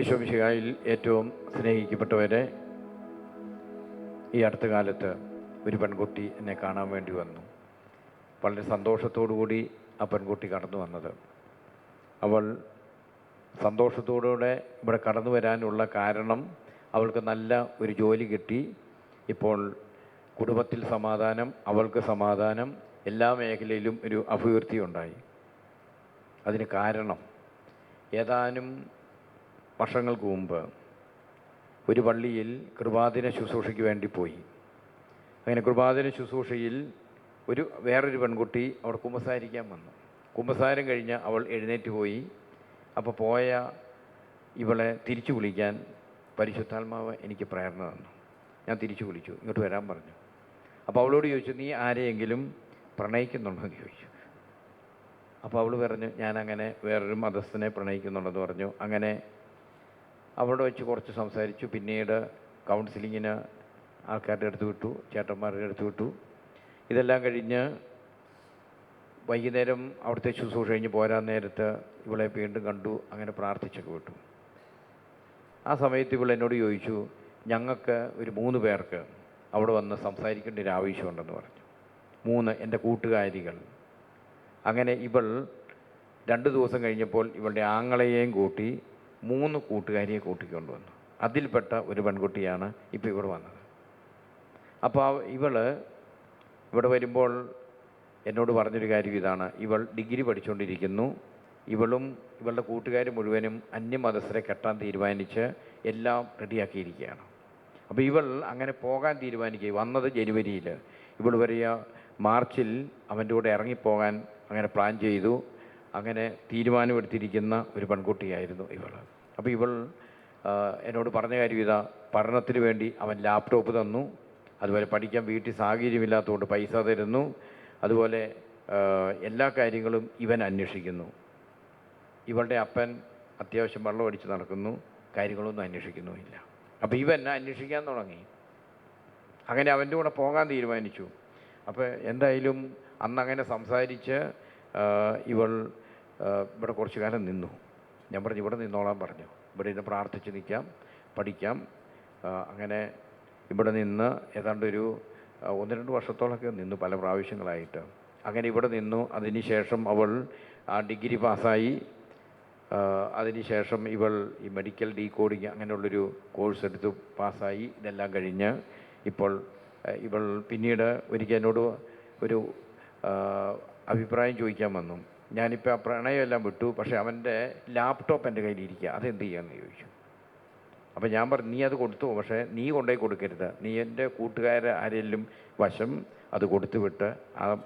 ഈശോമിശിഹായിൽ ഏറ്റവും സ്നേഹിക്കപ്പെട്ടവരെ ഈ അടുത്ത കാലത്ത് ഒരു പെൺകുട്ടി എന്നെ കാണാൻ വേണ്ടി വന്നു. വളരെ സന്തോഷത്തോടു കൂടി ആ പെൺകുട്ടി കടന്നു വന്നത്. അവൾ സന്തോഷത്തോടുകൂടെ ഇവിടെ കടന്നു വരാനുള്ള കാരണം അവൾക്ക് നല്ല ഒരു ജോലി കിട്ടി. ഇപ്പോൾ കുടുംബത്തിൽ സമാധാനം അവൾക്ക് സമാധാനം എല്ലാ മേഖലയിലും ഒരു അഭിവൃദ്ധി ഉണ്ടായി അതിന് കാരണം ഏതാനും വർഷങ്ങൾക്ക് മുമ്പ് ഒരു പള്ളിയിൽ കൃപാദിന ശുശ്രൂഷയ്ക്ക് വേണ്ടി പോയി. അങ്ങനെ കൃപാദിന ശുശ്രൂഷയിൽ ഒരു വേറൊരു പെൺകുട്ടി അവിടെ കുമ്പസാരിക്കാൻ വന്നു. കുമ്പസാരം കഴിഞ്ഞ് അവൾ എഴുന്നേറ്റ് പോയി. അപ്പോൾ പോയ ഇവളെ തിരിച്ചു വിളിക്കാൻ പരിശുദ്ധാത്മാവ് എനിക്ക് പ്രേരണ തന്നു. ഞാൻ തിരിച്ചു വിളിച്ചു. ഇങ്ങോട്ട് വരാൻ പറഞ്ഞു. അപ്പോൾ അവളോട് ചോദിച്ചു നീ ആരെയെങ്കിലും പ്രണയിക്കുന്നുണ്ടോ എന്ന് ചോദിച്ചു. അപ്പോൾ അവൾ പറഞ്ഞു ഞാനങ്ങനെ വേറൊരു മതസ്ഥനെ പ്രണയിക്കുന്നുണ്ടെന്ന് പറഞ്ഞു. അങ്ങനെ അവിടെ വെച്ച് കുറച്ച് സംസാരിച്ചു. പിന്നീട് കൗൺസിലിങ്ങിന് ആൾക്കാരുടെ അടുത്ത് വിട്ടു ചേട്ടന്മാരുടെ അടുത്ത് വിട്ടു. ഇതെല്ലാം കഴിഞ്ഞ് വൈകുന്നേരം അവിടുത്തെ ശുശ്രൂഷ കഴിഞ്ഞ് പോരാൻ നേരത്ത് ഇവളെ വീണ്ടും കണ്ടു അങ്ങനെ പ്രാർത്ഥിച്ചൊക്കെ വിട്ടു. ആ സമയത്ത് ഇവൾ എന്നോട് ചോദിച്ചു ഞങ്ങൾക്ക് ഒരു മൂന്ന് പേർക്ക് അവിടെ വന്ന് സംസാരിക്കേണ്ട ഒരു ആവശ്യമുണ്ടെന്ന് പറഞ്ഞു. മൂന്ന് എന്റെ കൂട്ടുകാരികൾ. അങ്ങനെ ഇവൾ രണ്ട് ദിവസം കഴിഞ്ഞപ്പോൾ ഇവളുടെ ആങ്ങളെയും കൂട്ടി മൂന്ന് കൂട്ടുകാരിയെ കൂട്ടിക്കൊണ്ടുവന്നു അതിൽപ്പെട്ട ഒരു പെൺകുട്ടിയാണ് ഇപ്പോൾ ഇവിടെ വന്നത്. അപ്പോൾ ഇവൾ ഇവിടെ വരുമ്പോൾ എന്നോട് പറഞ്ഞൊരു കാര്യം ഇതാണ്. ഇവൾ ഡിഗ്രി പഠിച്ചുകൊണ്ടിരിക്കുന്നു ഇവളും ഇവളുടെ കൂട്ടുകാർ മുഴുവനും അന്യമതസ്ഥരെ കെട്ടാൻ തീരുമാനിച്ച് എല്ലാം റെഡിയാക്കിയിരിക്കുകയാണ്. അപ്പോൾ ഇവൾ അങ്ങനെ പോകാൻ തീരുമാനിക്കുക വന്നത് ജനുവരിയിൽ ഇവൾ വരിക മാർച്ചിൽ അവന്റെ കൂടെ ഇറങ്ങിപ്പോകാൻ അങ്ങനെ പ്ലാൻ ചെയ്തു. അങ്ങനെ തീരുമാനമെടുത്തിരിക്കുന്ന ഒരു പെൺകുട്ടിയായിരുന്നു ഇവൾ അപ്പോൾ ഇവൾ എന്നോട് പറഞ്ഞ കാര്യം ഇതാ പഠനത്തിന് വേണ്ടി അവൻ ലാപ്ടോപ്പ് തന്നു. അതുപോലെ പഠിക്കാൻ വീട്ടിൽ സാഹചര്യമില്ലാത്തതുകൊണ്ട് പൈസ തരുന്നു. അതുപോലെ എല്ലാ കാര്യങ്ങളും ഇവൻ അന്വേഷിക്കുന്നു. ഇവളുടെ അപ്പൻ അത്യാവശ്യം വെള്ളം അടിച്ച് നടക്കുന്നു. കാര്യങ്ങളൊന്നും അന്വേഷിക്കുന്നുമില്ല. അപ്പോൾ ഇവൻ അന്വേഷിക്കാൻ തുടങ്ങി? അങ്ങനെ അവന്റെ കൂടെ പോകാൻ തീരുമാനിച്ചു. അപ്പോൾ എന്തായാലും അന്ന് അങ്ങനെ സംസാരിച്ച് ഇവൾ ഇവിടെ കുറച്ച് കാലം നിന്നു. ഞാൻ പറഞ്ഞു ഇവിടെ നിന്നോളാൻ പറഞ്ഞു. ഇവിടെ ഇരുന്ന് പ്രാർത്ഥിച്ച് നിൽക്കാം പഠിക്കാം. അങ്ങനെ ഇവിടെ നിന്ന് ഏതാണ്ട് ഒരു ഒന്ന് രണ്ട് വർഷത്തോളമൊക്കെ നിന്നു പല പ്രാവശ്യങ്ങളായിട്ട്. അങ്ങനെ ഇവിടെ നിന്നു. അതിനുശേഷം അവൾ ആ ഡിഗ്രി പാസ്സായി. അതിനുശേഷം ഇവൾ ഈ മെഡിക്കൽ ഡീ കോഡിങ് അങ്ങനെയുള്ളൊരു കോഴ്സ് എടുത്ത് പാസ്സായി. ഇതെല്ലാം കഴിഞ്ഞ് ഇപ്പോൾ ഇവൾ പിന്നീട് ഒരിക്കൽ എന്നോട് ഒരു അഭിപ്രായം ചോദിക്കാൻ വന്നു. ഞാനിപ്പോൾ ആ പ്രണയമെല്ലാം വിട്ടു പക്ഷേ അവന്റെ ലാപ്ടോപ്പ് എന്റെ കയ്യിലിരിക്കുക അതെന്ത് ചെയ്യാമെന്ന് ചോദിച്ചു. അപ്പോൾ ഞാൻ പറഞ്ഞു നീ അത് കൊടുത്തു പക്ഷേ നീ കൊണ്ടുപോയി കൊടുക്കരുത്. നീ എന്റെ കൂട്ടുകാരെ ആരെങ്കിലും വശം അത് കൊടുത്തു വിട്ട് ആ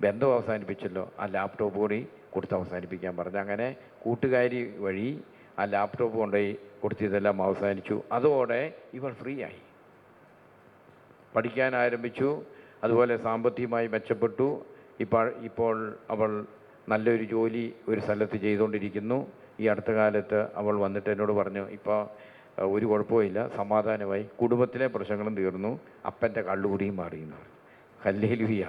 ബന്ധം അവസാനിപ്പിച്ചല്ലോ ആ ലാപ്ടോപ്പ് കൂടി കൊടുത്ത് അവസാനിപ്പിക്കാൻ പറഞ്ഞു. അങ്ങനെ കൂട്ടുകാരി വഴി ആ ലാപ്ടോപ്പ് കൊണ്ടുപോയി കൊടുത്തതെല്ലാം അവസാനിച്ചു. അതോടെ ഇവൾ ഫ്രീ ആയി. പഠിക്കാൻ ആരംഭിച്ചു. അതുപോലെ സാമ്പത്തികമായി മെച്ചപ്പെട്ടു. ഇപ്പോൾ ഇപ്പോൾ അവൾ നല്ലൊരു ജോലി ഒരു സ്ഥലത്ത് ചെയ്തുകൊണ്ടിരിക്കുന്നു. ഈ അടുത്ത കാലത്ത് അവൾ വന്നിട്ട് എന്നോട് പറഞ്ഞു ഇപ്പോൾ ഒരു കുഴപ്പമില്ല സമാധാനമായി. കുടുംബത്തിലെ പ്രശ്നങ്ങളും തീർന്നു. അപ്പന്റെ കള്ളുകൂടിയും മാറിയെന്ന് ഹല്ലേലൂയ.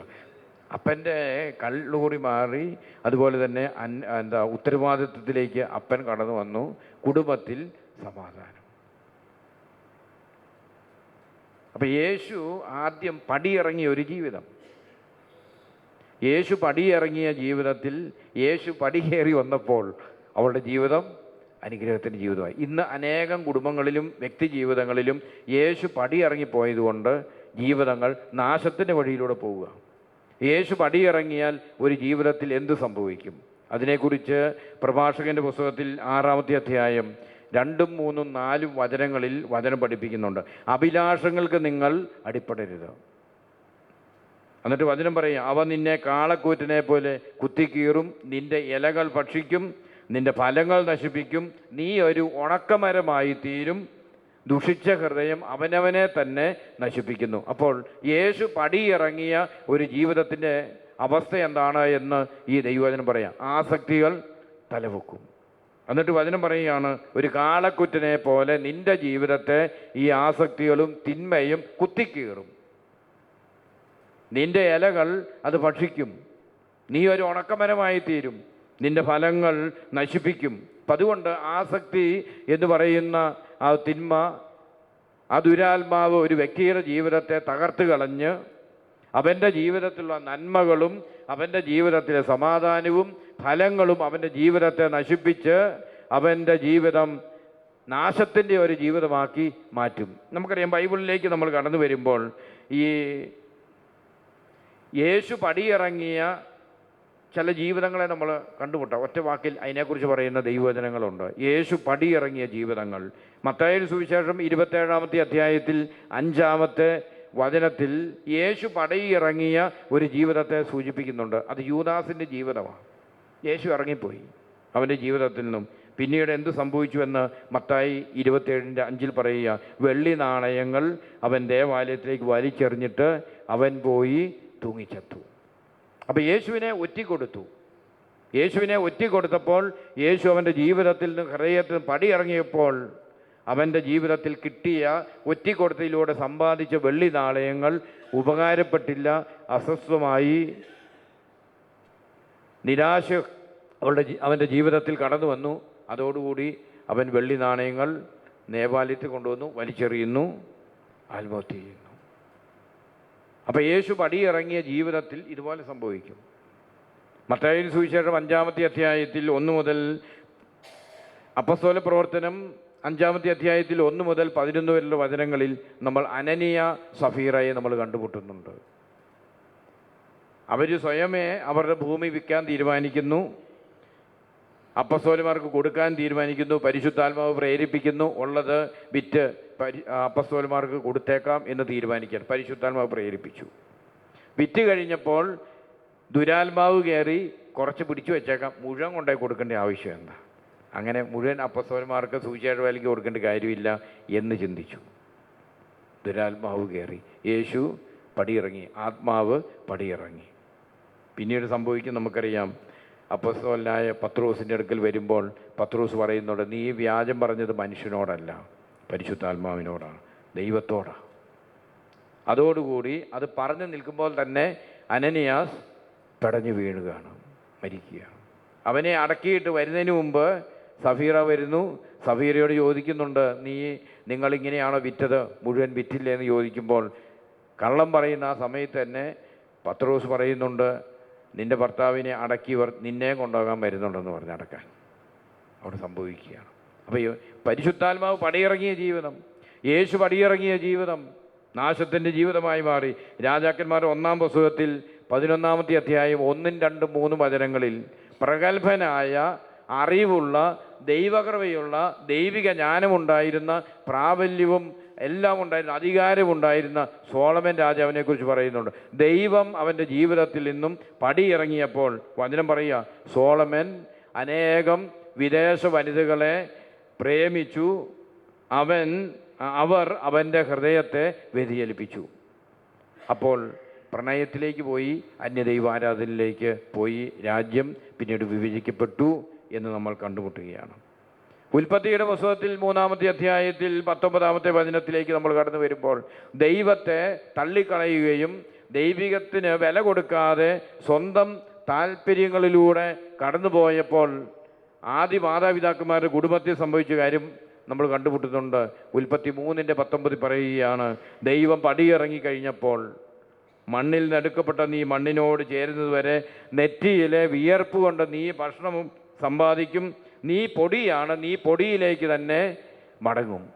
അപ്പന്റെ കള്ളുകൂടി മാറി അതുപോലെ തന്നെ അൻ എന്താ ഉത്തരവാദിത്വത്തിലേക്ക് അപ്പൻ കടന്നു വന്നു. കുടുംബത്തിൽ സമാധാനം. അപ്പം യേശു ആദ്യം പടിയിറങ്ങിയ ഒരു ജീവിതം. യേശു പടിയിറങ്ങിയ ജീവിതത്തിൽ യേശു പടികേറി വന്നപ്പോൾ അവളുടെ ജീവിതം അനുഗ്രഹത്തിന്റെ ജീവിതമായി. ഇന്ന് അനേകം കുടുംബങ്ങളിലും വ്യക്തി ജീവിതങ്ങളിലും യേശു പടിയിറങ്ങിപ്പോയതുകൊണ്ട് ജീവിതങ്ങൾ നാശത്തിന്റെ വഴിയിലൂടെ പോവുക. യേശു പടിയിറങ്ങിയാൽ ഒരു ജീവിതത്തിൽ എന്ത് സംഭവിക്കും? അതിനെക്കുറിച്ച് പ്രഭാഷകന്റെ പുസ്തകത്തിൽ ആറാമത്തെ അധ്യായം രണ്ടും മൂന്നും നാലും വചനങ്ങളിൽ വചനം പഠിപ്പിക്കുന്നുണ്ട്. അഭിലാഷങ്ങൾക്ക് നിങ്ങൾ അടിപ്പെടരുത് എന്നിട്ട് വചനം പറയും അവ നിന്നെ കാളക്കൂറ്റിനെ പോലെ കുത്തിക്കീറും നിന്റെ ഇലകൾ ഭക്ഷിക്കും നിന്റെ ഫലങ്ങൾ നശിപ്പിക്കും നീ ഒരു ഉണക്കമരമായി തീരും ദുഷിച്ച ഹൃദയം അവനവനെ തന്നെ നശിപ്പിക്കുന്നു. അപ്പോൾ യേശു പടിയിറങ്ങിയ ഒരു ജീവിതത്തിന്റെ അവസ്ഥ എന്താണ് എന്ന് ഈ ദൈവവചനം പറയാം. ആസക്തികൾ തലവെക്കും. എന്നിട്ട് വചനം പറയുകയാണ് ഒരു കാളക്കുറ്റിനെ പോലെ നിന്റെ ജീവിതത്തെ ഈ ആസക്തികളും തിന്മയും കുത്തിക്കീറും. നിന്റെ ഇലകൾ അത് ഭക്ഷിക്കും. നീ ഒരു ഉണക്കമരമായി തീരും. നിന്റെ ഫലങ്ങൾ നശിപ്പിക്കും. അപ്പം അതുകൊണ്ട് ആസക്തി എന്ന് പറയുന്ന ആ തിന്മ ആ ദുരാത്മാവ് ഒരു വ്യക്തിയുടെ ജീവിതത്തെ തകർത്ത് കളഞ്ഞ് അവന്റെ ജീവിതത്തിലുള്ള നന്മകളും അവന്റെ ജീവിതത്തിലെ സമാധാനവും ഫലങ്ങളും അവന്റെ ജീവിതത്തെ നശിപ്പിച്ച് അവന്റെ ജീവിതം നാശത്തിന്റെ ഒരു ജീവിതമാക്കി മാറ്റും. നമുക്കറിയാം ബൈബിളിലേക്ക് നമ്മൾ കടന്നു വരുമ്പോൾ ഈ യേശു പടിയിറങ്ങിയ ചില ജീവിതങ്ങളെ നമ്മൾ കണ്ടുമുട്ടാം. ഒറ്റ വാക്കിൽ അതിനെക്കുറിച്ച് പറയുന്ന ദൈവവചനങ്ങളുണ്ട്. യേശു പടിയിറങ്ങിയ ജീവിതങ്ങൾ. മത്തായ സുവിശേഷം ഇരുപത്തേഴാമത്തെ അധ്യായത്തിൽ അഞ്ചാമത്തെ വചനത്തിൽ യേശു പടിയിറങ്ങിയ ഒരു ജീവിതത്തെ സൂചിപ്പിക്കുന്നുണ്ട്. അത് യൂദാസിന്റെ ജീവിതമാണ് യേശു ഇറങ്ങിപ്പോയി അവന്റെ ജീവിതത്തിൽ നിന്നും. പിന്നീട് എന്ത് സംഭവിച്ചുവെന്ന് മത്തായി ഇരുപത്തേഴിന്റെ അഞ്ചിൽ പറയുക. വെള്ളി നാണയങ്ങൾ അവൻ ദേവാലയത്തിലേക്ക് വലിച്ചെറിഞ്ഞിട്ട് അവൻ പോയി തൂങ്ങിച്ചത്തു. അപ്പോൾ യേശുവിനെ ഒറ്റിക്കൊടുത്തു. യേശുവിനെ ഒറ്റിക്കൊടുത്തപ്പോൾ യേശു അവന്റെ ജീവിതത്തിൽ നിന്ന് ഹൃദയത്തിൽ പടിയിറങ്ങിയപ്പോൾ അവന്റെ ജീവിതത്തിൽ കിട്ടിയ ഒറ്റിക്കൊടുത്തതിലൂടെ സമ്പാദിച്ച വെള്ളി നാണയങ്ങൾ ഉപകാരപ്പെട്ടില്ല അസ്വസ്ഥമായി നിരാശ അവളുടെ അവന്റെ ജീവിതത്തിൽ കടന്നു വന്നു. അതോടുകൂടി അവൻ വെള്ളി നാണയങ്ങൾ നേപാലയത്തിൽ കൊണ്ടുവന്നു വലിച്ചെറിയുന്നു ആത്മഹത്യ ചെയ്യുന്നു. അപ്പോൾ യേശു പടിയിറങ്ങിയ ജീവിതത്തിൽ ഇതുപോലെ സംഭവിക്കും. മത്തായി സുവിശേഷം അഞ്ചാമത്തെ അധ്യായത്തിൽ ഒന്ന് മുതൽ അപ്പസ്തോല പ്രവർത്തനം അഞ്ചാമത്തെ അധ്യായത്തിൽ ഒന്ന് മുതൽ പതിനൊന്ന് വരെയുള്ള വചനങ്ങളിൽ നമ്മൾ അനനിയ സഫീറയെ നമ്മൾ കണ്ടുമുട്ടുന്നുണ്ട്. അവർ സ്വയമേ അവരുടെ ഭൂമി വിൽക്കാൻ തീരുമാനിക്കുന്നു. അപ്പസ്തോലന്മാർക്ക് കൊടുക്കാൻ തീരുമാനിക്കുന്നു പരിശുദ്ധാത്മാവ് പ്രേരിപ്പിക്കുന്നു ഉള്ളത് വിറ്റ് പരി അപ്പസ്തോലന്മാർക്ക് കൊടുത്തേക്കാം എന്ന് തീരുമാനിക്കാൻ പരിശുദ്ധാത്മാവ് പ്രേരിപ്പിച്ചു. വിറ്റ് കഴിഞ്ഞപ്പോൾ ദുരാത്മാവ് കയറി കുറച്ച് പിടിച്ചു വെച്ചേക്കാം. മുഴുവൻ കൊണ്ടുപോയി കൊടുക്കേണ്ട ആവശ്യം എന്താ? അങ്ങനെ മുഴുവൻ അപ്പസ്തോലന്മാർക്ക് സൂചിയുടെ വേലയ്ക്ക് കൊടുക്കേണ്ട കാര്യമില്ല എന്ന് ചിന്തിച്ചു. ദുരാത്മാവ് കയറി. യേശു പടിയിറങ്ങി. ആത്മാവ് പടിയിറങ്ങി. പിന്നീട് സംഭവിക്കും നമുക്കറിയാം. അപ്പസ്തോലനായ പത്രൂസിന്റെ അടുക്കൽ വരുമ്പോൾ പത്രൂസ് പറയുന്നുണ്ട് നീ ഈ വ്യാജം പറഞ്ഞത് മനുഷ്യനോടല്ല പരിശുദ്ധാത്മാവിനോടാണ് ദൈവത്തോടാണ് അതോടുകൂടി അത് പറഞ്ഞു നിൽക്കുമ്പോൾ തന്നെ അനനിയാസ് പെടഞ്ഞു വീഴുകയാണ് മരിക്കുകയാണ്. അവനെ അടക്കിയിട്ട് വരുന്നതിന് മുമ്പ് സഫീറ വരുന്നു. സഫീറയോട് ചോദിക്കുന്നുണ്ട് നീ നിങ്ങളിങ്ങനെയാണോ വിറ്റത്? മുഴുവൻ വിറ്റില്ലേ എന്ന് ചോദിക്കുമ്പോൾ കള്ളം പറയുന്ന ആ സമയത്ത് തന്നെ പത്രോസ് പറയുന്നുണ്ട് നിന്റെ ഭർത്താവിനെ അടക്കിയവർ നിന്നെ കൊണ്ടുപോകാൻ വരുന്നുണ്ടെന്ന് പറഞ്ഞ് അടക്കാൻ അവിടെ സംഭവിക്കുകയാണ്. അപ്പോൾ പരിശുദ്ധാത്മാവ് പടിയിറങ്ങിയ ജീവിതം യേശു പടിയിറങ്ങിയ ജീവിതം നാശത്തിന്റെ ജീവിതമായി മാറി. രാജാക്കന്മാർ ഒന്നാം പുസ്തകത്തിൽ പതിനൊന്നാമത്തെ അധ്യായം ഒന്നും രണ്ടും മൂന്നും വചനങ്ങളിൽ പ്രഗത്ഭനായ അറിവുള്ള ദൈവകൃപയുള്ള ദൈവിക ജ്ഞാനമുണ്ടായിരുന്ന പ്രാബല്യവും എല്ലാം ഉണ്ടായിരുന്ന അധികാരമുണ്ടായിരുന്ന സോളമൻ രാജാവിനെ കുറിച്ച് പറയുന്നുണ്ട്. ദൈവം അവന്റെ ജീവിതത്തിൽ നിന്നും പടിയിറങ്ങിയപ്പോൾ വചനം പറയുക സോളമൻ അനേകം വിദേശ വനിതകളെ പ്രേമിച്ചു അവൻ അവർ അവന്റെ ഹൃദയത്തെ വ്യതിചലിപ്പിച്ചു. അപ്പോൾ പ്രണയത്തിലേക്ക് പോയി അന്യദൈവാരാധനയിലേക്ക് പോയി രാജ്യം പിന്നീട് വിഭജിക്കപ്പെട്ടു എന്ന് നമ്മൾ കണ്ടുമുട്ടുകയാണ്. ഉൽപ്പത്തിയുടെ പുസ്തകത്തിൽ മൂന്നാമത്തെ അധ്യായത്തിൽ പത്തൊമ്പതാമത്തെ വചനത്തിലേക്ക് നമ്മൾ കടന്നു വരുമ്പോൾ ദൈവത്തെ തള്ളിക്കളയുകയും ദൈവികത്തിന് വില കൊടുക്കാതെ സ്വന്തം താല്പര്യങ്ങളിലൂടെ കടന്നുപോയപ്പോൾ ആദ്യ മാതാപിതാക്കന്മാരുടെ കുടുംബത്തിൽ സംഭവിച്ച കാര്യം നമ്മൾ കണ്ടുമുട്ടുന്നുണ്ട്. ഉൽപ്പത്തി മൂന്നിന്റെ പത്തൊമ്പതിൽ പറയുകയാണ് ദൈവം പടിയിറങ്ങി കഴിഞ്ഞപ്പോൾ മണ്ണിൽ നടുക്കപ്പെട്ട നീ മണ്ണിനോട് ചേരുന്നതുവരെ നെറ്റിയിലെ വിയർപ്പ് കൊണ്ട് നീ ഭക്ഷണം സമ്പാദിക്കും നീ പൊടിയാണ് നീ പൊടിയിലേക്ക് തന്നെ മടങ്ങും.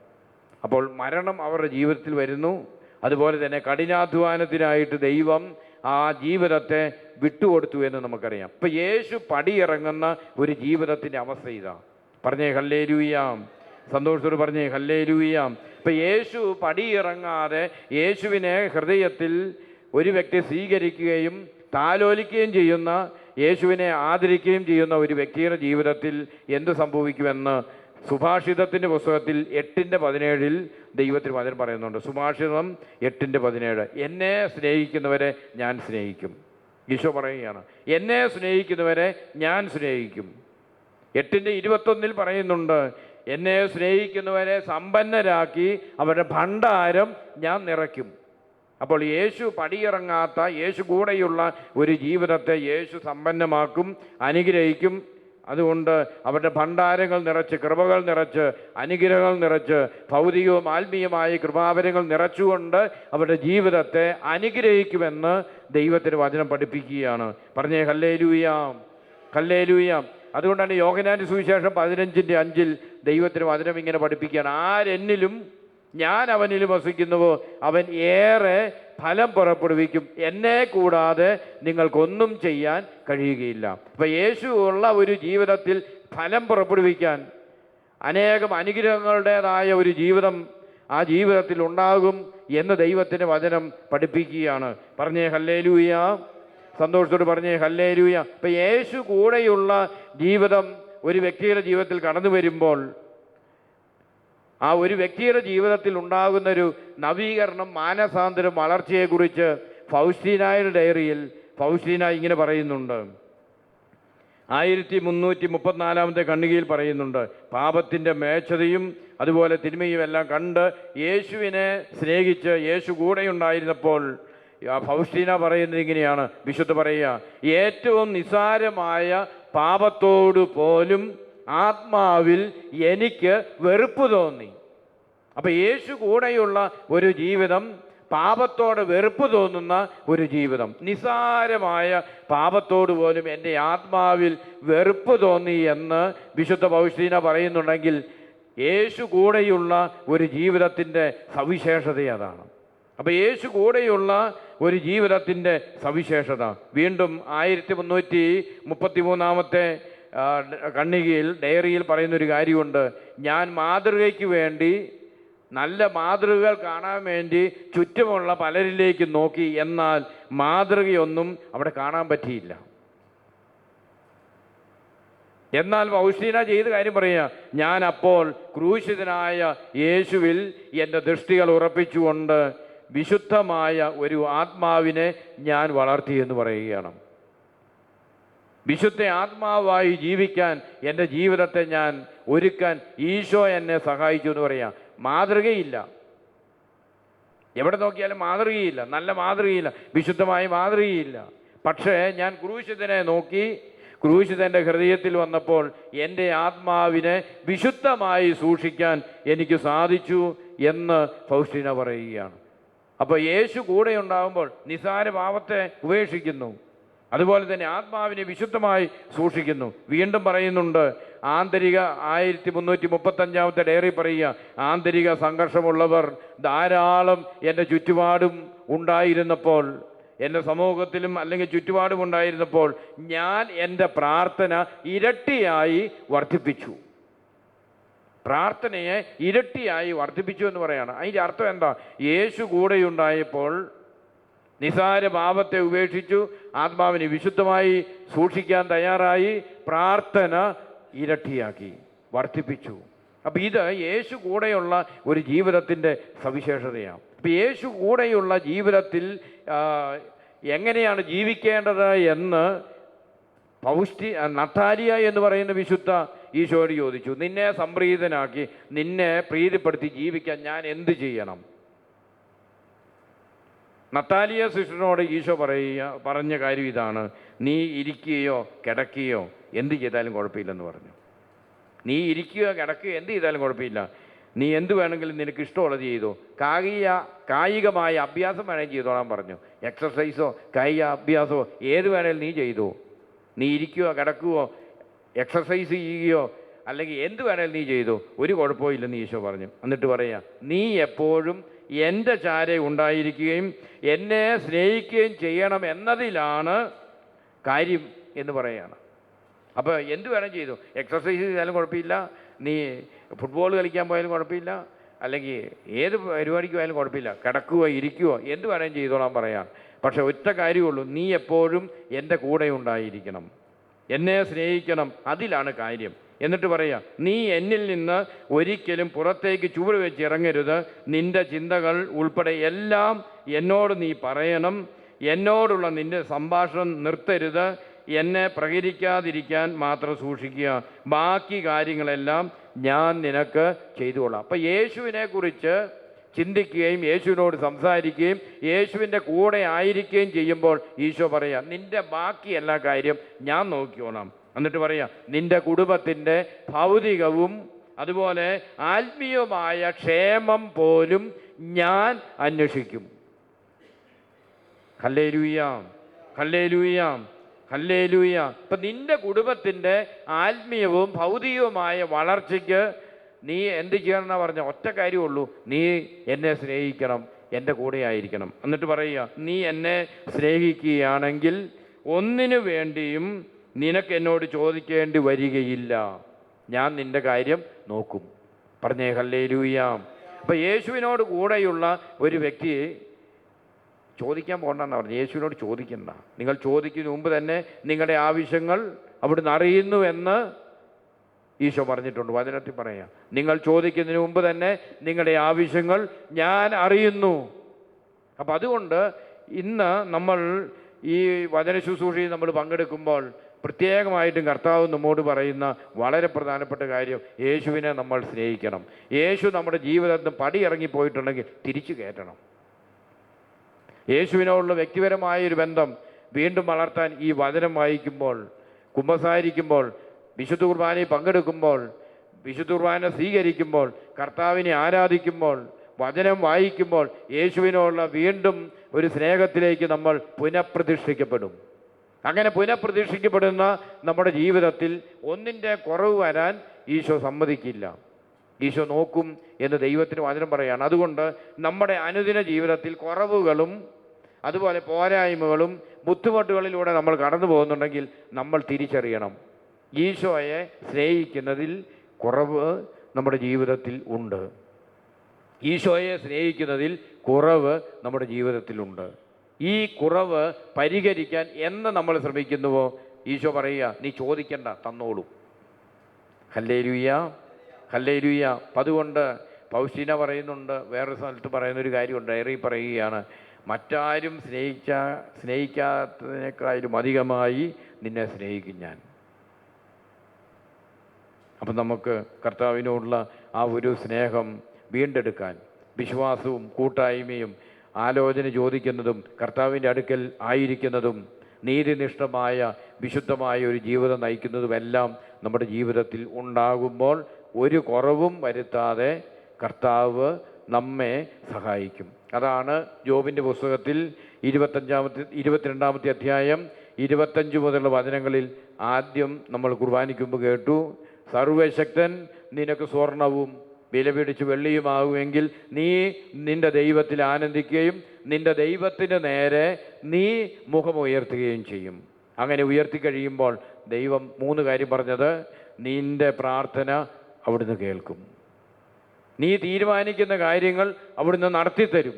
അപ്പോൾ മരണം അവരുടെ ജീവിതത്തിൽ വരുന്നു. അതുപോലെ തന്നെ കഠിനാധ്വാനത്തിനായിട്ട് ദൈവം ആ ജീവിതത്തെ വിട്ടുകൊടുത്തു എന്ന് നമുക്കറിയാം. ഇപ്പം യേശു പടിയിറങ്ങുന്ന ഒരു ജീവിതത്തിന്റെ അവസ്ഥ ഇതാ. പറഞ്ഞേ ഹല്ലേ ലൂയാം സന്തോഷത്തോട് പറഞ്ഞേ ഹല്ലേ ലൂയാം ഇപ്പം യേശു പടിയിറങ്ങാതെ യേശുവിനെ ഹൃദയത്തിൽ ഒരു വ്യക്തി സ്വീകരിക്കുകയും താലോലിക്കുകയും ചെയ്യുന്ന യേശുവിനെ ആദരിക്കുകയും ചെയ്യുന്ന ഒരു വ്യക്തിയുടെ ജീവിതത്തിൽ എന്ത് സംഭവിക്കുമെന്ന് സുഭാഷിതത്തിന്റെ പുസ്തകത്തിൽ എട്ടിന്റെ പതിനേഴിൽ ദൈവത്തിന് വചനം പറയുന്നുണ്ട്. സുഭാഷിതം എട്ടിന്റെ പതിനേഴ്. എന്നെ സ്നേഹിക്കുന്നവരെ ഞാൻ സ്നേഹിക്കും. ഈശോ പറയുകയാണ്. എന്നെ സ്നേഹിക്കുന്നവരെ ഞാൻ സ്നേഹിക്കും. എട്ടിന്റെ ഇരുപത്തൊന്നിൽ പറയുന്നുണ്ട്. എന്നെ സ്നേഹിക്കുന്നവരെ സമ്പന്നരാക്കി അവരുടെ ഭണ്ഡാരം ഞാൻ നിറയ്ക്കും. അപ്പോൾ യേശു പടിയിറങ്ങാത്ത യേശു കൂടെയുള്ള ഒരു ജീവിതത്തെ യേശു സമ്പന്നമാക്കും അനുഗ്രഹിക്കും. അതുകൊണ്ട് അവരുടെ ഭണ്ഡാരങ്ങൾ നിറച്ച് കൃപകൾ നിറച്ച് അനുഗ്രഹങ്ങൾ നിറച്ച് ഭൗതികവും ആത്മീയമായ കൃപാവരങ്ങൾ നിറച്ചുകൊണ്ട് അവരുടെ ജീവിതത്തെ അനുഗ്രഹിക്കുമെന്ന് ദൈവത്തിന് വചനം പഠിപ്പിക്കുകയാണ്. പറഞ്ഞേ കല്ലേലൂയാം കല്ലേലൂയാം അതുകൊണ്ടാണ് യോഗനാന്റെ സുവിശേഷം പതിനഞ്ചിന്റെ അഞ്ചിൽ ദൈവത്തിന് വചനം ഇങ്ങനെ പഠിപ്പിക്കുകയാണ്. ആരെന്നിലും ഞാൻ അവനിൽ വസിക്കുന്നുവോ? അവൻ ഏറെ ഫലം പുറപ്പെടുവിക്കും. എന്നെ കൂടാതെ നിങ്ങൾക്കൊന്നും ചെയ്യാൻ കഴിയുകയില്ല. അപ്പം യേശു ഉള്ള ഒരു ജീവിതത്തിൽ ഫലം പുറപ്പെടുവിക്കാൻ അനേകം അനുഗ്രഹങ്ങളുടേതായ ഒരു ജീവിതം ആ ജീവിതത്തിൽ ഉണ്ടാകും എന്ന് ദൈവത്തിന്റെ വചനം പഠിപ്പിക്കുകയാണ്. പറഞ്ഞേ ഹല്ലേലൂയ. സന്തോഷത്തോട് പറഞ്ഞേ ഹല്ലേലൂയ. അപ്പം യേശു കൂടെയുള്ള ജീവിതം ഒരു വ്യക്തിയുടെ ജീവിതത്തിൽ കടന്നു വരുമ്പോൾ ആ ഒരു വ്യക്തിയുടെ ജീവിതത്തിൽ ഉണ്ടാകുന്ന ഒരു നവീകരണം മാനസാന്തരം വളർച്ചയെക്കുറിച്ച് ഫൗസ്റ്റീനായുടെ ഡയറിയിൽ ഫൗസ്റ്റീന ഇങ്ങനെ പറയുന്നുണ്ട്. ആയിരത്തി മുന്നൂറ്റി മുപ്പത്തിനാലാമത്തെ കണ്ണികയിൽ പറയുന്നുണ്ട് പാപത്തിന്റെ മേച്ചതയും അതുപോലെ തിന്മയും എല്ലാം കണ്ട് യേശുവിനെ സ്നേഹിച്ച് യേശു കൂടെ ഉണ്ടായിരുന്നപ്പോൾ ഫൗസ്റ്റീന പറയുന്നത് ഇങ്ങനെയാണ് വിശുദ്ധ പറയുക ഏറ്റവും നിസാരമായ പാപത്തോടു പോലും ആത്മാവിൽ എനിക്ക് വെറുപ്പ് തോന്നി. അപ്പൊ യേശു കൂടെയുള്ള ഒരു ജീവിതം പാപത്തോട് വെറുപ്പ് തോന്നുന്ന ഒരു ജീവിതം. നിസാരമായ പാപത്തോട് പോലും എന്റെ ആത്മാവിൽ വെറുപ്പ് തോന്നി എന്ന് വിശുദ്ധ പൗഷീന പറയുന്നുണ്ടെങ്കിൽ യേശു കൂടെയുള്ള ഒരു ജീവിതത്തിന്റെ സവിശേഷത അതാണ്. അപ്പോൾ യേശു കൂടെയുള്ള ഒരു ജീവിതത്തിന്റെ സവിശേഷത. വീണ്ടും ആയിരത്തി മുന്നൂറ്റി മുപ്പത്തി മൂന്നാമത്തെ കണ്ണികയിൽ ഡയറിയിൽ പറയുന്നൊരു കാര്യമുണ്ട്. ഞാൻ മാതൃകയ്ക്ക് വേണ്ടി നല്ല മാതൃകകൾ കാണാൻ വേണ്ടി ചുറ്റുമുള്ള പലരിലേക്ക് നോക്കി എന്നാൽ മാതൃകയൊന്നും അവിടെ കാണാൻ പറ്റിയില്ല. എന്നാൽ വൗഷീന ചെയ്ത കാര്യം പറയുക ഞാൻ അപ്പോൾ ക്രൂശിതനായ യേശുവിൽ എന്റെ ദൃഷ്ടികൾ ഉറപ്പിച്ചുകൊണ്ട് വിശുദ്ധമായ ഒരു ആത്മാവിനെ ഞാൻ വളർത്തി എന്ന് പറയുകയാണ്. വിശുദ്ധ ആത്മാവായി ജീവിക്കാൻ എന്റെ ജീവിതത്തെ ഞാൻ ഒരുക്കാൻ ഈശോ എന്നെ സഹായിച്ചു എന്ന് പറയാം. മാതൃകയില്ല. എവിടെ നോക്കിയാലും മാതൃകയില്ല. നല്ല മാതൃകയില്ല. വിശുദ്ധമായ മാതൃകയില്ല. പക്ഷേ ഞാൻ ക്രൂശിതനെ നോക്കി ക്രൂശിതന്റെ ഹൃദയത്തിൽ വന്നപ്പോൾ എന്റെ ആത്മാവിനെ വിശുദ്ധമായി സൂക്ഷിക്കാൻ എനിക്ക് സാധിച്ചു എന്ന് ഫൗസ്റ്റീന പറയുകയാണ്. അപ്പോൾ യേശു കൂടെ ഉണ്ടാകുമ്പോൾ നിസാര ഭാവത്തെ ഉപേക്ഷിക്കുന്നു. അതുപോലെ തന്നെ ആത്മാവിനെ വിശുദ്ധമായി സൂക്ഷിക്കുന്നു. വീണ്ടും പറയുന്നുണ്ട് ആന്തരിക ആയിരത്തി മുന്നൂറ്റി മുപ്പത്തഞ്ചാമത്തെ ഡയറി പറയുക ആന്തരിക സംഘർഷമുള്ളവർ ധാരാളം എന്റെ ചുറ്റുപാടും ഉണ്ടായിരുന്നപ്പോൾ എന്റെ സമൂഹത്തിലും അല്ലെങ്കിൽ ചുറ്റുപാടും ഉണ്ടായിരുന്നപ്പോൾ ഞാൻ എന്റെ പ്രാർത്ഥന ഇരട്ടിയായി വർദ്ധിപ്പിച്ചു. പ്രാർത്ഥനയെ ഇരട്ടിയായി വർദ്ധിപ്പിച്ചു എന്ന് പറയാണ്. അതിന്റെ അർത്ഥം എന്താ? യേശു കൂടെയുണ്ടായപ്പോൾ നിസാര പാപത്തെ ഉപേക്ഷിച്ചു ആത്മാവിനെ വിശുദ്ധമായി സൂക്ഷിക്കാൻ തയ്യാറായി പ്രാർത്ഥന ഇരട്ടിയാക്കി വർദ്ധിപ്പിച്ചു. അപ്പം ഇത് യേശു കൂടെയുള്ള ഒരു ജീവിതത്തിന്റെ സവിശേഷതയാണ്. അപ്പം യേശു കൂടെയുള്ള ജീവിതത്തിൽ എങ്ങനെയാണ് ജീവിക്കേണ്ടത് എന്ന് പൗഷ്ടി നട്ടാലിയ എന്ന് പറയുന്ന വിശുദ്ധ ഈശോയോട് ചോദിച്ചു. നിന്നെ സംപ്രീതനാക്കി നിന്നെ പ്രീതിപ്പെടുത്തി ജീവിക്കാൻ ഞാൻ എന്ത് ചെയ്യണം? നത്താലിയ സിസ്റ്ററിനോട് ഈശോ പറയുക പറഞ്ഞ കാര്യം ഇതാണ്. നീ ഇരിക്കുകയോ കിടക്കുകയോ എന്ത് ചെയ്താലും കുഴപ്പമില്ലെന്ന് പറഞ്ഞു. നീ ഇരിക്കുകയോ കിടക്കുകയോ എന്ത് ചെയ്താലും കുഴപ്പമില്ല. നീ എന്ത് വേണമെങ്കിലും നിനക്ക് ഇഷ്ടമുള്ളത് ചെയ്തു. കായിക കായികമായ അഭ്യാസം വേണമെങ്കിൽ ചെയ്തോളാൻ പറഞ്ഞു. എക്സസൈസോ കായിക അഭ്യാസമോ ഏത് വേണമെങ്കിലും നീ ചെയ്തു. നീ ഇരിക്കുകയോ കിടക്കുകയോ എക്സസൈസ് ചെയ്യുകയോ അല്ലെങ്കിൽ എന്ത് വേണമെങ്കിലും നീ ചെയ്തു. ഒരു കുഴപ്പമില്ലെന്ന് ഈശോ പറഞ്ഞു. എന്നിട്ട് പറയാ നീ എപ്പോഴും എന്റെ ചാര ഉണ്ടായിരിക്കുകയും എന്നെ സ്നേഹിക്കുകയും ചെയ്യണം എന്നതിലാണ് കാര്യം എന്ന് പറയുകയാണ്. അപ്പോൾ എന്ത് വേണം ചെയ്തു? എക്സസൈസ് ചെയ്താലും കുഴപ്പമില്ല. നീ ഫുട്ബോൾ കളിക്കാൻ പോയാലും കുഴപ്പമില്ല. അല്ലെങ്കിൽ ഏത് പരിപാടിക്ക് പോയാലും കുഴപ്പമില്ല. കിടക്കുകയോ ഇരിക്കുകയോ എന്ത് വേണം ചെയ്തോളാൻ പറയാം. പക്ഷെ ഒറ്റ കാര്യമുള്ളൂ. നീ എപ്പോഴും എന്റെ കൂടെ ഉണ്ടായിരിക്കണം. എന്നെ സ്നേഹിക്കണം. അതിലാണ് കാര്യം. എന്നിട്ട് പറയുക നീ എന്നിൽ നിന്ന് ഒരിക്കലും പുറത്തേക്ക് ചുവട് വെച്ച് ഇറങ്ങരുത്. നിന്റെ ചിന്തകൾ ഉൾപ്പെടെ എല്ലാം എന്നോട് നീ പറയണം. എന്നോടുള്ള നിന്റെ സംഭാഷണം നിർത്തരുത്. എന്നെ പ്രകരിക്കാതിരിക്കാൻ മാത്രം സൂക്ഷിക്കുക. ബാക്കി കാര്യങ്ങളെല്ലാം ഞാൻ നിനക്ക് ചെയ്തുകൊള്ളാം. അപ്പം യേശുവിനെ കുറിച്ച് ചിന്തിക്കുകയും യേശുവിനോട് സംസാരിക്കുകയും യേശുവിന്റെ കൂടെ ആയിരിക്കുകയും ചെയ്യുമ്പോൾ ഈശോ പറയാം നിന്റെ ബാക്കി എല്ലാ കാര്യം ഞാൻ നോക്കിക്കോളാം. എന്നിട്ട് പറയാം നിന്റെ കുടുംബത്തിന്റെ ഭൗതികവും അതുപോലെ ആത്മീയവുമായ ക്ഷേമം പോലും ഞാൻ അന്വേഷിക്കും. കല്ലേലൂയാം കല്ലേലൂയാം ഹല്ലേലൂയ. ഇപ്പം നിന്റെ കുടുംബത്തിന്റെ ആത്മീയവും ഭൗതികവുമായ വളർച്ചയ്ക്ക് നീ എന്ത് ചെയ്യണമെന്നാ പറഞ്ഞ ഒറ്റ കാര്യമുള്ളൂ. നീ എന്നെ സ്നേഹിക്കണം എന്റെ കൂടെ ആയിരിക്കണം. എന്നിട്ട് പറയുക നീ എന്നെ സ്നേഹിക്കുകയാണെങ്കിൽ ഒന്നിനു വേണ്ടിയും നിനക്ക് എന്നോട് ചോദിക്കേണ്ടി വരികയില്ല. ഞാൻ നിന്റെ കാര്യം നോക്കും. പറഞ്ഞേ ഹല്ലേലൂയാം. അപ്പം യേശുവിനോട് കൂടെയുള്ള ഒരു വ്യക്തി ചോദിക്കാൻ പോകണ്ടെന്ന് പറഞ്ഞു യേശുവിനോട് ചോദിക്കണ്ട. നിങ്ങൾ ചോദിക്കുന്ന മുമ്പ് തന്നെ നിങ്ങളുടെ ആവശ്യങ്ങൾ അവിടുന്ന് അറിയുന്നു എന്ന് ഈശോ പറഞ്ഞിട്ടുണ്ട്. വചനത്തിൽ പറയാം. നിങ്ങൾ ചോദിക്കുന്നതിന് മുമ്പ് തന്നെ നിങ്ങളുടെ ആവശ്യങ്ങൾ ഞാൻ അറിയുന്നു. അപ്പം അതുകൊണ്ട് ഇന്ന് നമ്മൾ ഈ വചന ശുശ്രൂഷയിൽ നമ്മൾ പങ്കെടുക്കുമ്പോൾ പ്രത്യേകമായിട്ടും കർത്താവ് നമ്മോട് പറയുന്ന വളരെ പ്രധാനപ്പെട്ട കാര്യം യേശുവിനെ നമ്മൾ സ്നേഹിക്കണം. യേശു നമ്മുടെ ജീവിതത്തിൽ പടി ഇറങ്ങിപ്പോയിട്ടുണ്ടെങ്കിൽ തിരിച്ചു കയറ്റണം. യേശുവിനോടുള്ള വ്യക്തിപരമായ ഒരു ബന്ധം വീണ്ടും വളർത്താൻ ഈ വചനം വായിക്കുമ്പോൾ കുമ്പസാരിക്കുമ്പോൾ വിശുദ്ധ കുർബാനയിൽ പങ്കെടുക്കുമ്പോൾ വിശുദ്ധ കുർബാന സ്വീകരിക്കുമ്പോൾ കർത്താവിനെ ആരാധിക്കുമ്പോൾ വചനം വായിക്കുമ്പോൾ യേശുവിനോടുള്ള വീണ്ടും ഒരു സ്നേഹത്തിലേക്ക് നമ്മൾ പുനഃപ്രതിഷ്ഠിക്കപ്പെടും. അങ്ങനെ പുനഃപ്രതീക്ഷിക്കപ്പെടുന്ന നമ്മുടെ ജീവിതത്തിൽ ഒന്നിന്റെ കുറവ് വരാൻ ഈശോ സമ്മതിക്കില്ല. ഈശോ നോക്കും എന്ന് ദൈവത്തിന് വചനം പറയാണ്. അതുകൊണ്ട് നമ്മുടെ അനുദിന ജീവിതത്തിൽ കുറവുകളും അതുപോലെ പോരായ്മകളും ബുദ്ധിമുട്ടുകളിലൂടെ നമ്മൾ കടന്നു പോകുന്നുണ്ടെങ്കിൽ നമ്മൾ തിരിച്ചറിയണം. ഈശോയെ സ്നേഹിക്കുന്നതിൽ കുറവ് നമ്മുടെ ജീവിതത്തിൽ ഉണ്ട്. ഈശോയെ സ്നേഹിക്കുന്നതിൽ കുറവ് നമ്മുടെ ജീവിതത്തിലുണ്ട്. ഈ കുറവ് പരിഹരിക്കാൻ എന്ന് നമ്മൾ ശ്രമിക്കുന്നുവോ? ഈശോ പറയുക നീ ചോദിക്കണ്ട തന്നോളൂ. Hallelujah hallelujah. അപ്പം അതുകൊണ്ട് പൗസ്റ്റീന പറയുന്നുണ്ട് വേറൊരു സ്ഥലത്ത് പറയുന്നൊരു കാര്യമുണ്ട്. ഡയറി പറയുകയാണ് മറ്റാരും സ്നേഹിച്ച സ്നേഹിക്കാത്തതിനേക്കാളും അധികമായി നിന്നെ സ്നേഹിക്കും ഞാൻ. അപ്പം നമുക്ക് കർത്താവിനോടുള്ള ആ ഒരു സ്നേഹം വീണ്ടെടുക്കാൻ വിശ്വാസവും കൂട്ടായ്മയും ആലോചന ചോദിക്കുന്നതും കർത്താവിന്റെ അടുക്കൽ ആയിരിക്കുന്നതും നീതിനിഷ്ഠമായ വിശുദ്ധമായ ഒരു ജീവിതം നയിക്കുന്നതുമെല്ലാം നമ്മുടെ ജീവിതത്തിൽ ഉണ്ടാകുമ്പോൾ ഒരു കുറവും വരുത്താതെ കർത്താവ് നമ്മെ സഹായിക്കും. അതാണ് ജോബിന്റെ പുസ്തകത്തിൽ ഇരുപത്തഞ്ചാമത്തെ ഇരുപത്തിരണ്ടാമത്തെ അധ്യായം ഇരുപത്തഞ്ച് മുതലുള്ള വചനങ്ങളിൽ ആദ്യം നമ്മൾ കുർബാനിക്കുമ്പോൾ കേട്ടു. സർവശക്തൻ നിനക്ക് സ്വർണവും വിലപിടിച്ച് വെള്ളിയുമാകുമെങ്കിൽ നീ നിന്റെ ദൈവത്തിൽ ആനന്ദിക്കുകയും നിന്റെ ദൈവത്തിന് നേരെ നീ മുഖമുയർത്തുകയും ചെയ്യും. അങ്ങനെ ഉയർത്തി കഴിയുമ്പോൾ ദൈവം മൂന്ന് കാര്യം പറഞ്ഞത് നിന്റെ പ്രാർത്ഥന അവിടുന്ന് കേൾക്കും. നീ തീരുമാനിക്കുന്ന കാര്യങ്ങൾ അവിടുന്ന് നടത്തിത്തരും.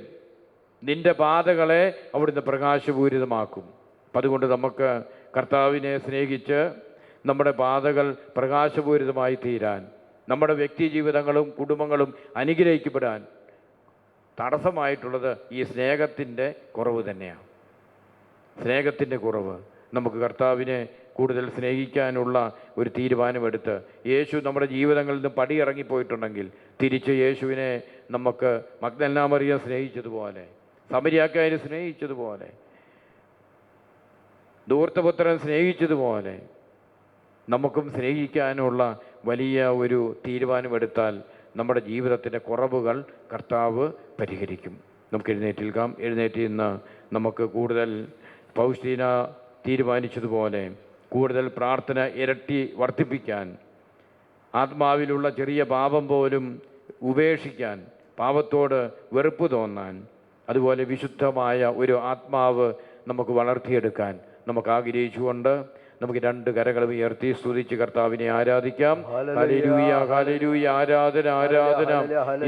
നിന്റെ പാതകളെ അവിടുന്ന് പ്രകാശപൂരിതമാക്കും. അപ്പം അതുകൊണ്ട് നമുക്ക് കർത്താവിനെ സ്നേഹിച്ച് നമ്മുടെ പാതകൾ പ്രകാശപൂരിതമായി തീരാൻ നമ്മുടെ വ്യക്തി ജീവിതങ്ങളും കുടുംബങ്ങളും അനുഗ്രഹിക്കപ്പെടാൻ തടസ്സമായിട്ടുള്ളത് ഈ സ്നേഹത്തിന്റെ കുറവ് തന്നെയാണ്. സ്നേഹത്തിന്റെ കുറവ്. നമുക്ക് കർത്താവിനെ കൂടുതൽ സ്നേഹിക്കാനുള്ള ഒരു തീരുമാനമെടുത്ത് യേശു നമ്മുടെ ജീവിതങ്ങളിൽ നിന്ന് പടിയിറങ്ങിപ്പോയിട്ടുണ്ടെങ്കിൽ തിരിച്ച് യേശുവിനെ നമുക്ക് മഗ്നല്ലാമറിയ സ്നേഹിച്ചതുപോലെ സമരിയാക്കാരി സ്നേഹിച്ചതുപോലെ ദൂർത്തപുത്രൻ സ്നേഹിച്ചതുപോലെ നമുക്കും സ്നേഹിക്കാനുള്ള വലിയ ഒരു തീരുമാനമെടുത്താൽ നമ്മുടെ ജീവിതത്തിന്റെ കുറവുകൾ കർത്താവ് പരിഹരിക്കും. നമുക്ക് എഴുന്നേറ്റ് നിൽക്കാം എഴുന്നേറ്റ് ഇന്ന് നമുക്ക് കൂടുതൽ പൗഷ്ടീന തീരുമാനിച്ചതുപോലെ കൂടുതൽ പ്രാർത്ഥന ഇരട്ടി വർദ്ധിപ്പിക്കാൻ ആത്മാവിലുള്ള ചെറിയ പാപം പോലും ഉപേക്ഷിക്കാൻ പാപത്തോട് വെറുപ്പ് തോന്നാൻ അതുപോലെ വിശുദ്ധമായ ഒരു ആത്മാവ് നമുക്ക് വളർത്തിയെടുക്കാൻ നമുക്ക് ആഗ്രഹിച്ചുകൊണ്ട് നമുക്ക് രണ്ട് കരകളും ഉയർത്തി സ്തുതിച്ച് കർത്താവിനെ ആരാധിക്കാം. ആരാധന ആരാധന.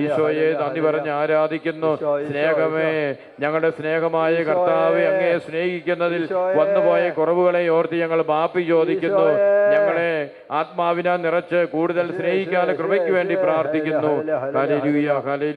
ഈശോയെ നന്ദി പറഞ്ഞ് ആരാധിക്കുന്നു. സ്നേഹമേ ഞങ്ങളുടെ സ്നേഹമായ കർത്താവെ അങ്ങേ സ്നേഹിക്കുന്നതിൽ വന്നുപോയ കുറവുകളെ ഓർത്തി ഞങ്ങൾ മാപ്പി ചോദിക്കുന്നു. ഞങ്ങളെ ആത്മാവിനാ നിറച്ച് കൂടുതൽ സ്നേഹിക്കാൻ കൃപയ്ക്ക് വേണ്ടി പ്രാർത്ഥിക്കുന്നു. Hallelujah hallelujah.